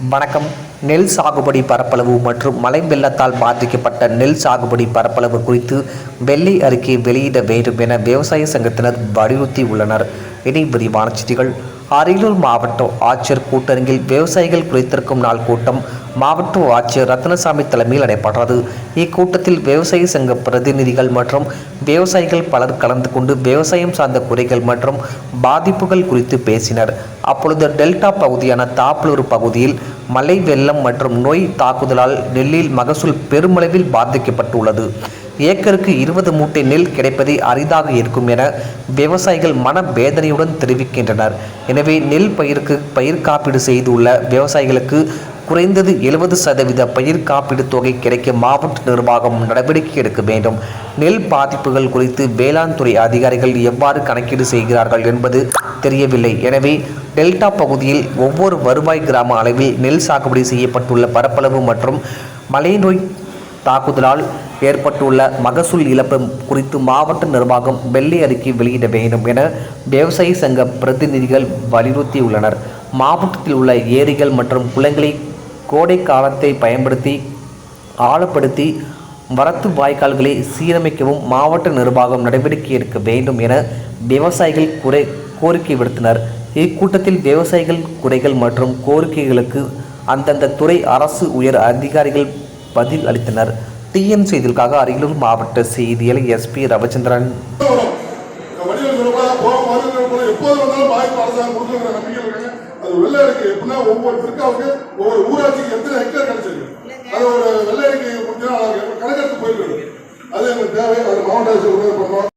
வணக்கம். நெல் சாகுபடி பரப்பளவு மற்றும் மலை வெள்ளத்தால் பாதிக்கப்பட்ட நெல் சாகுபடி பரப்பளவு குறித்து வெள்ளை அறிக்கை வெளியிட வேண்டும் என விவசாய சங்கத்தினர் வலியுறுத்தி உள்ளனர் இனி விரிவான செய்திகள். அரியலூர் மாவட்ட ஆட்சியர் கூட்டரங்கில் விவசாயிகள் குறைத்திருக்கும் நாள் கூட்டம் மாவட்ட ஆட்சியர் ரத்னசாமி தலைமையில் நடைபெற்றது. இக்கூட்டத்தில் விவசாய சங்க பிரதிநிதிகள் மற்றும் விவசாயிகள் பலர் கலந்து கொண்டு விவசாயம் சார்ந்த குறைகள் மற்றும் பாதிப்புகள் குறித்து பேசினர். அப்பொழுது டெல்டா பகுதியான தாப்பலூர் பகுதியில் மழை வெள்ளம் மற்றும் நோய் தாக்குதலால் டெல்லியில் மகசூல் பெருமளவில் பாதிக்கப்பட்டுள்ளது. ஏக்கருக்கு இருபது மூட்டை நெல் கிடைப்பதே அரிதாக இருக்கும் என விவசாயிகள் மன வேதனையுடன் தெரிவிக்கின்றனர். எனவே நெல் பயிருக்கு பயிர் காப்பீடு செய்துள்ள விவசாயிகளுக்கு குறைந்தது எழுபது சதவீத பயிர் காப்பீடு தொகை கிடைக்க மாவட்ட நிர்வாகம் நடவடிக்கை எடுக்க வேண்டும். நெல் பாதிப்புகள் குறித்து வேளாண் துறை அதிகாரிகள் எவ்வாறு கணக்கீடு செய்கிறார்கள் என்பது தெரியவில்லை. எனவே டெல்டா பகுதியில் ஒவ்வொரு வருவாய் கிராம அளவில் நெல் சாகுபடி செய்யப்பட்டுள்ள பரப்பளவு மற்றும் மழை நோய் தாக்குதலால் ஏற்பட்டுள்ள மகசூல் இழப்பு குறித்து மாவட்ட நிர்வாகம் வெள்ளை அறிக்கை வெளியிட வேண்டும் என விவசாய சங்க பிரதிநிதிகள் வலியுறுத்தியுள்ளனர். மாவட்டத்தில் உள்ள ஏரிகள் மற்றும் குளங்களை கோடை காலத்தை பயன்படுத்தி ஆழப்படுத்தி வரத்து வாய்க்கால்களை சீரமைக்கவும் மாவட்ட நிர்வாகம் நடவடிக்கை எடுக்க வேண்டும் என விவசாயிகள் குறை கோரிக்கை விடுத்தனர். இக்கூட்டத்தில் விவசாயிகள் குறைகள் மற்றும் கோரிக்கைகளுக்கு அந்தந்த துறை அரசு உயர் அதிகாரிகள் பதில் அளித்தனர். டிஎன் செய்திகளுக்காக அரியலூர் மாவட்ட செய்தியில் எஸ்பி ரவிச்சந்திரன். அது ஒவ்வொரு ஊராட்சிக்கு எத்தனை ஹெக்டேர் கிடைச்சிருக்கு அது ஒரு வெள்ளை அறிக்கை முடிஞ்சா கணக்கெடுத்து போயிருக்கு அது எங்களுக்கு தேவை அது மாவட்ட உதவி